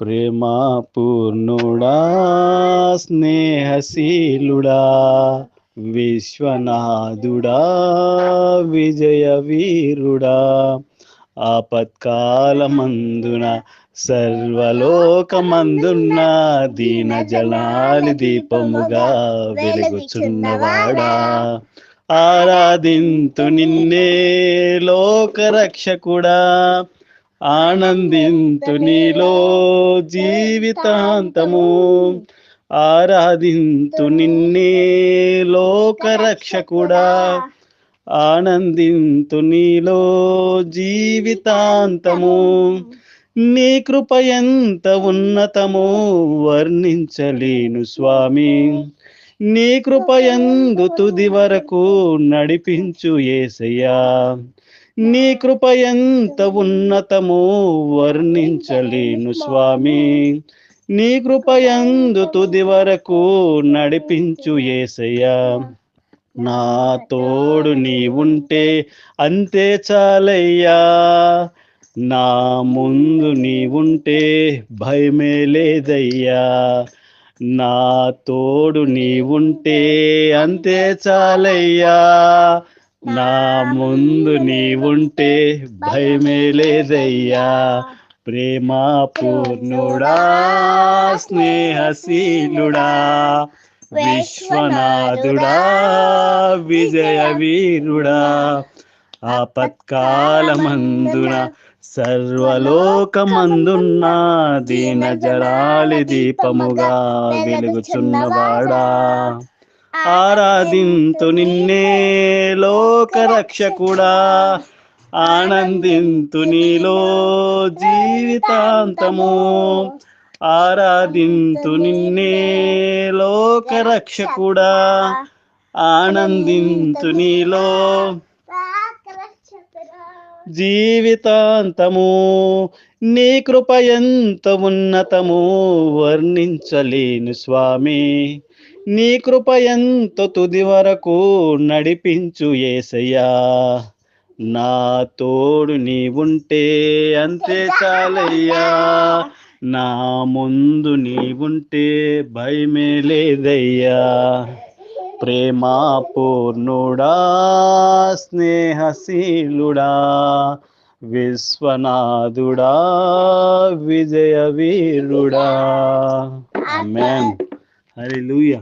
ప్రేమాపూర్ణుడా స్నేహశీలుడా విశ్వనాథుడా విజయ వీరుడా ఆపత్కాలమందున సర్వలోకమందున్న దీన జలాలి దీపముగా వెలుగుచున్నవాడా. ఆరాధింతు నిన్నే లోకరక్షకుడా ఆనందింతు నీలో జీవితాంతము. ఆరాధింతు నిన్నే లోకరక్షకుడా. ఆనందింతు నీలో జీవితాంతము. నీ కృప ఎంత ఉన్నతమో వర్ణించలేను స్వామి. నీ కృప ఎందు తుది వరకు నడిపించు ఏసయ్యా. నీ కృప ఎంత ఉన్నతమో వర్ణించలేను స్వామి. నీ కృప ఎందు తుది వరకు నడిపించు ఏసయ్యా. నా తోడు నీ ఉంటే అంతే చాలయ్యా. నా ముందు నీ ఉంటే భయమే లేదయ్యా. నా తోడు నీ ఉంటే అంతే చాలయ్యా. నా ముందు నీ ఉంటే భయమే లేదయ్యా. ప్రేమ పూర్ణుడా స్నేహశీలుడా విశ్వనాథుడా విజయ వీరుడా ఆపత్కాలమందున సర్వలోకమందున్న దీన జరాలి దీపముగా వెలుగుచున్నవాడా ఆరాధింతు నిన్నే లోకరక్షకుడా. ఆనందింతు నీలో జీవితాంతము. ఆరాధింతు నిన్నే లోకరక్షకుడా. ఆనందింతు నీలో జీవితాంతము. నీ కృప ఎంత ఉన్నతము. వర్ణించలేను స్వామి. నీ కృప ఎంత తుది వరకు నడిపించు ఏసయ్యా. నా తోడు నీ ఉంటే అంతే చాలయ్యా. నా ముందు నీ ఉంటే భయమే లేదయ్యా. ప్రేమ పూర్ణుడా స్నేహశీలుడా విశ్వనాథుడా విజయ వీరుడా ఆమేన్ హల్లెలూయా